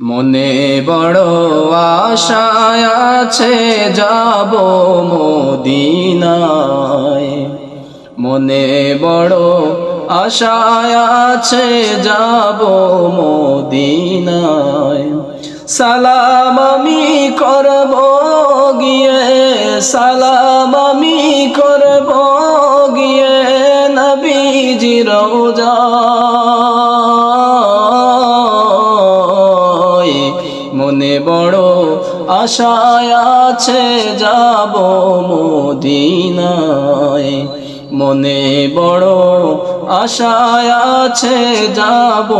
মনে বড় আশায় আছে যাব মদিনায়। মনে বড় আশায় আছে যাব মদিনায়। সালাম আমি করব গিয়ে, সালাম আমি করব গিয়ে নবীজি রোজায় আশায় আছে যাব মদিনায়। মনে বড় আশায় আছে যাব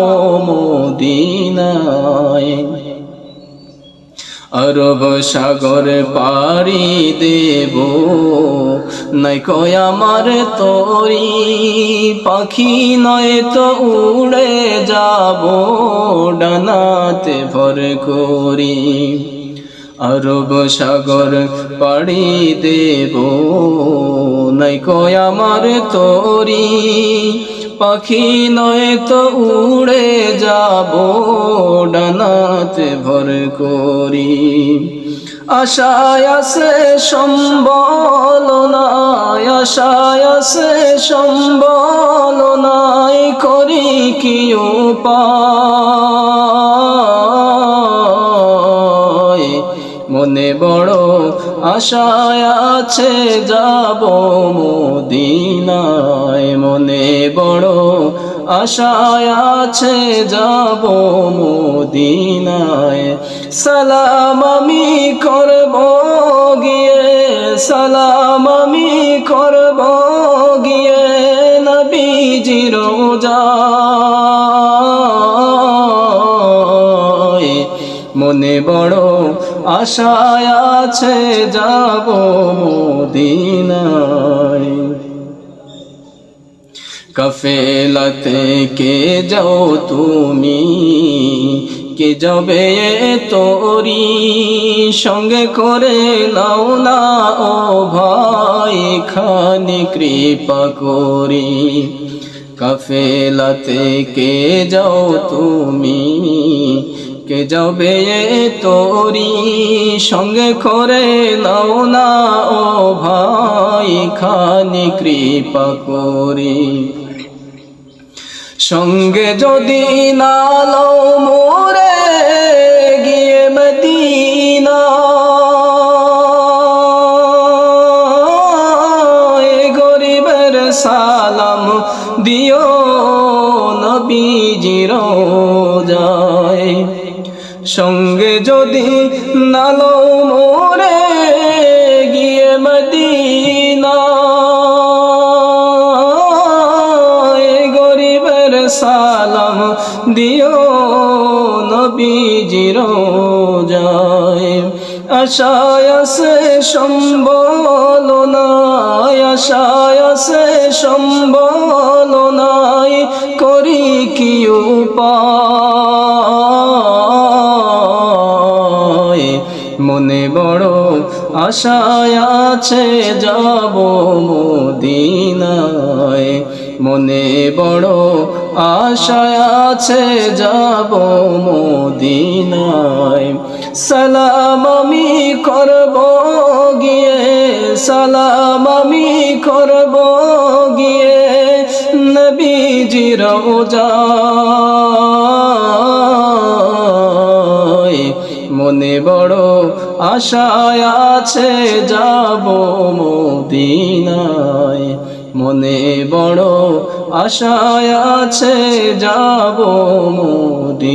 মদিনায়। আরব সাগর পাড়ি দেব, নাই কয় আমার তরি। পাখি নয় তো উড়ে যাব ডানাতে ভর করি। আরব সাগর পাড়ি দেব, নাই কয় আমার তরি। পাখি নয় তো উড়ে যাব, ডানাতে ভর করি। আশায় আছে সম্বল নাই, আশায় আছে সম্বল নাই, করি কি উপায়? মনে বড় আশায় আছে যাব মদিনায়। মনে বড় আশায় আছে যাব মদিনায়। সালাম আমি করব গিয়ে, সালাম আমি করব গিয়ে। নবীজি রোজায় বড় আশায় আছে যাব মদিনায়। কফেলাতে কে যাও তুমি? কে যাবে তোরি? সঙ্গে করে নাও না ও ভাই, খানি কৃপা করি। কফেলাতে কে যাও তুমি? কে যাবে তোরি? সঙ্গে করে নাও না ও ভাই, খানি কৃপা করি। সঙ্গে যদি নালো মোরে, গিয়ে মদিনা। গরিবের সালাম দিও নবীজির যায় সঙ্গে যদি নালো মোরে গিয়ে মদিনা। গরিবের সালাম দিও নবীজির যায় আশায় আছে সম্বল নাই, আশায় আছে সম্বল নাই, করি কি উপায়? মনে বড় আশায় আছে যাব মদিনায়। মনে বড় আশায় আছে যাব মদিনায়। সালাম আমি করব গিয়ে, সালাম আমি করব গিয়ে নবীজি রোজায় মনে বড় আশায় আছে যাব মদিনায়। মনে বড় আশায় আছে যাব মদিনায়।